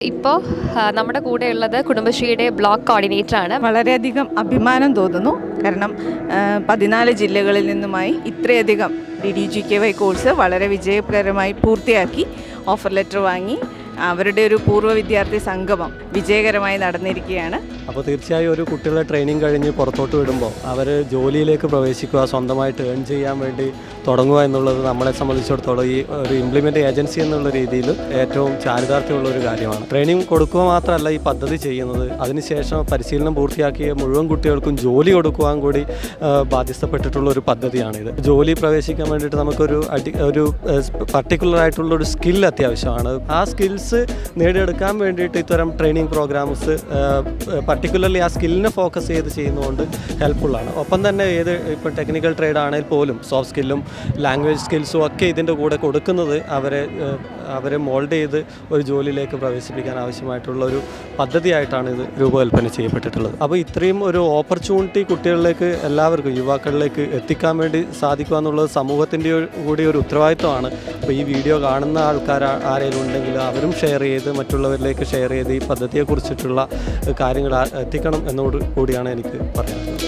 ഇപ്പോൾ നമ്മുടെ കൂടെയുള്ളത് കുടുംബശ്രീയുടെ ബ്ലോക്ക് കോർഡിനേറ്റർ ആണ് വളരെയധികം അഭിമാനം തോന്നുന്നു. കാരണം പതിനാല് ജില്ലകളിൽ നിന്നുമായി ഇത്രയധികം D D G K Y course വളരെ വിജയകരമായി പൂർത്തിയാക്കി ഓഫർ ലെറ്റർ വാങ്ങി അവരുടെ ഒരു പൂർവ വിദ്യാർത്ഥി സംഗമം വിജയകരമായി നടന്നിരിക്കുകയാണ്. അപ്പോൾ തീർച്ചയായും ഒരു കുട്ടികളെ ട്രെയിനിങ് കഴിഞ്ഞ് പുറത്തോട്ട് വിടുമ്പോൾ അവർ ജോലിയിലേക്ക് പ്രവേശിക്കുക സ്വന്തമായിട്ട് ഏൺ ചെയ്യാൻ വേണ്ടി തുടങ്ങുക എന്നുള്ളത് നമ്മളെ സംബന്ധിച്ചിടത്തോളം ഈ ഒരു ഇംപ്ലിമെന്റ് ഏജൻസി എന്നുള്ള രീതിയിൽ ഏറ്റവും ചാരിതാർത്ഥ്യമുള്ള ഒരു കാര്യമാണ്. ട്രെയിനിങ് കൊടുക്കുക മാത്രമല്ല ഈ പദ്ധതി ചെയ്യുന്നത്. അതിനുശേഷം പരിശീലനം പൂർത്തിയാക്കിയ മുഴുവൻ കുട്ടികൾക്കും ജോലി കൊടുക്കുവാൻ കൂടി ബാധ്യസ്ഥപ്പെട്ടിട്ടുള്ള ഒരു പദ്ധതിയാണിത്. ജോലി പ്രവേശിക്കാൻ വേണ്ടിയിട്ട് നമുക്കൊരു അടി ഒരു പർട്ടിക്കുലർ ആയിട്ടുള്ള ഒരു സ്കിൽ അത്യാവശ്യമാണ്. ആ സ്കിൽസ് നേടിയെടുക്കാൻ വേണ്ടിയിട്ട് ഇത്തരം ട്രെയിനിങ് പ്രോഗ്രാംസ് പർട്ടിക്കുലർലി ആ സ്കില്ലിനെ ഫോക്കസ് ചെയ്ത് ചെയ്യുന്നതുകൊണ്ട് ഹെൽപ്ഫുള്ളാണ് ഒപ്പം തന്നെ ഏത് ഇപ്പോൾ ടെക്നിക്കൽ ട്രേഡ് ആണെങ്കിൽ പോലും സോഫ്റ്റ് സ്കില്ലും ലാംഗ്വേജ് സ്കിൽസും ഒക്കെ ഇതിന്റെ കൂടെ കൊടുക്കുന്നത് അവരെ അവരെ മോൾഡ് ചെയ്ത് ഒരു ജോലിയിലേക്ക് പ്രവേശിപ്പിക്കാൻ ആവശ്യമായിട്ടുള്ള ഒരു പദ്ധതിയായിട്ടാണ് ഇത് രൂപകൽപ്പന ചെയ്യപ്പെട്ടിട്ടുള്ളത്. അപ്പോൾ ഇത്രയും ഒരു ഓപ്പർച്യൂണിറ്റി കുട്ടികളിലേക്ക് എല്ലാവർക്കും യുവാക്കളിലേക്ക് എത്തിക്കാൻ വേണ്ടി സാധിക്കുക എന്നുള്ളത് സമൂഹത്തിന്റെ കൂടി ഒരു ഉത്തരവാദിത്വമാണ്. അപ്പോൾ ഈ വീഡിയോ കാണുന്ന ആൾക്കാർ ആരെങ്കിലും ഉണ്ടെങ്കിൽ അവരും ഷെയർ ചെയ്ത് മറ്റുള്ളവരിലേക്ക് ഷെയർ ചെയ്ത് ഈ പദ്ധതിയെക്കുറിച്ചിട്ടുള്ള കാര്യങ്ങൾ എത്തിക്കണം എന്നോട് കൂടിയാണ് എനിക്ക് പറയാനുള്ളത്.